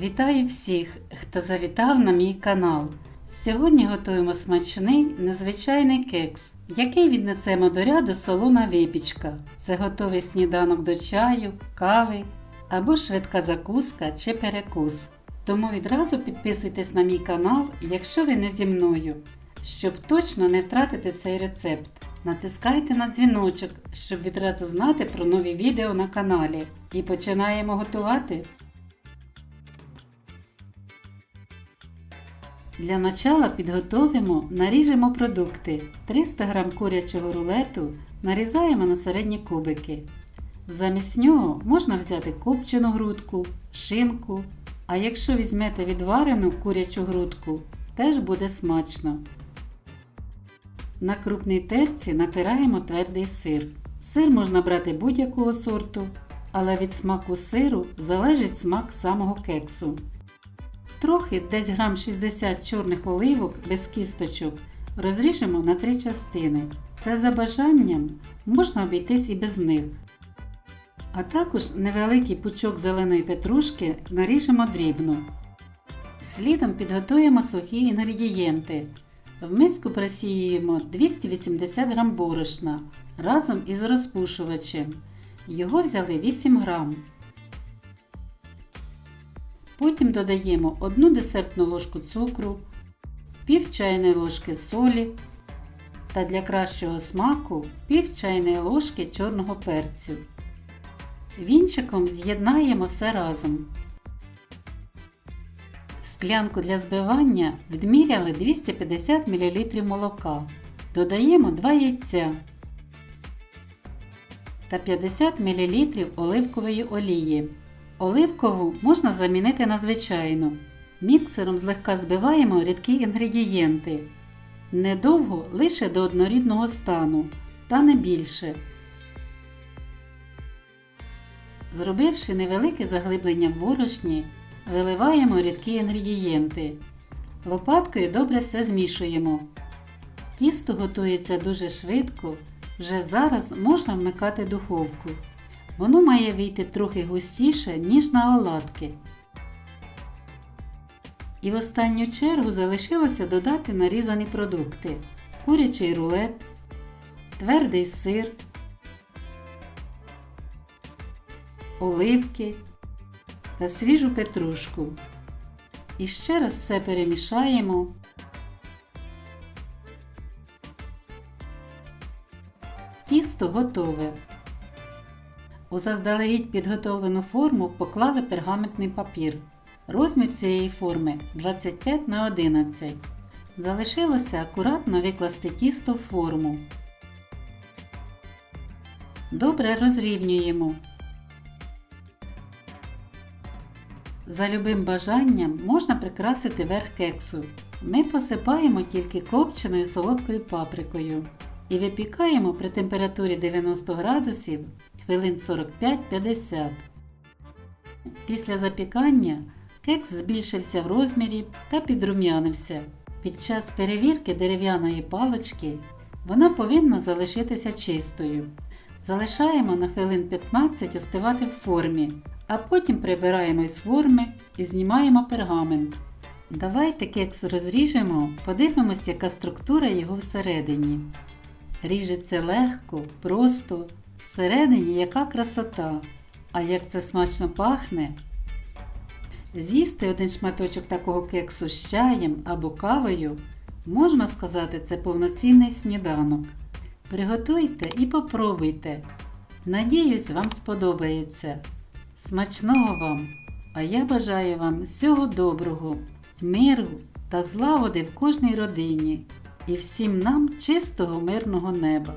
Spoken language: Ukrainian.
Вітаю всіх, хто завітав на мій канал. Сьогодні готуємо смачний незвичайний кекс, який віднесемо до ряду солона випічка. Це готовий сніданок до чаю, кави або швидка закуска чи перекус. Тому відразу підписуйтесь на мій канал, якщо ви не зі мною, щоб точно не втратити цей рецепт. Натискайте на дзвіночок, щоб відразу знати про нові відео на каналі. І починаємо готувати. Для начала підготовимо, наріжемо продукти. 300 г курячого рулету нарізаємо на середні кубики. Замість нього можна взяти копчену грудку, шинку, а якщо візьмете відварену курячу грудку, теж буде смачно. На крупній терці натираємо твердий сир. Сир можна брати будь-якого сорту, але від смаку сиру залежить смак самого кексу. Трохи десь грам 60 чорних оливок без кісточок розріжемо на три частини. Це за бажанням можна обійтись і без них. А також невеликий пучок зеленої петрушки наріжемо дрібно. Слідом підготуємо сухі інгредієнти. В миску просіюємо 280 г борошна разом із розпушувачем. Його взяли 8 грам. Потім додаємо 1 десертну ложку цукру, пів чайної ложки солі та для кращого смаку пів чайної ложки чорного перцю. Вінчиком з'єднаємо все разом. В склянку для збивання відміряли 250 мл молока. Додаємо 2 яйця та 50 мл оливкової олії. Оливкову можна замінити на звичайну. Міксером злегка збиваємо рідкі інгредієнти. Недовго лише до однорідного стану, та не більше. Зробивши невелике заглиблення в борошні, виливаємо рідкі інгредієнти. Лопаткою добре все змішуємо. Тісто готується дуже швидко, вже зараз можна вмикати духовку. Воно має вийти трохи густіше, ніж на оладки. І в останню чергу залишилося додати нарізані продукти: курячий рулет, твердий сир, оливки та свіжу петрушку. І ще раз все перемішаємо. Тісто готове. У заздалегідь підготовлену форму поклали пергаментний папір. Розмір цієї форми 25 на 11. Залишилося акуратно викласти тісто в форму. Добре розрівнюємо. За любим бажанням можна прикрасити верх кексу. Ми посипаємо тільки копченою солодкою паприкою і випікаємо при температурі 90 градусів хвилин 45-50. Після запікання кекс збільшився в розмірі та підрум'янився. Під час перевірки дерев'яної палички вона повинна залишитися чистою. Залишаємо на хвилин 15 остивати в формі, а потім прибираємо із форми і знімаємо пергамент. Давайте кекс розріжемо, подивимось, яка структура його всередині. Ріжеться легко, просто, всередині яка красота. А як це смачно пахне. З'їсти один шматочок такого кексу з чаєм або кавою, можна сказати, це повноцінний сніданок. Приготуйте і попробуйте. Надіюсь, вам сподобається. Смачного вам! А я бажаю вам всього доброго, миру та злагоди в кожній родині і всім нам чистого мирного неба.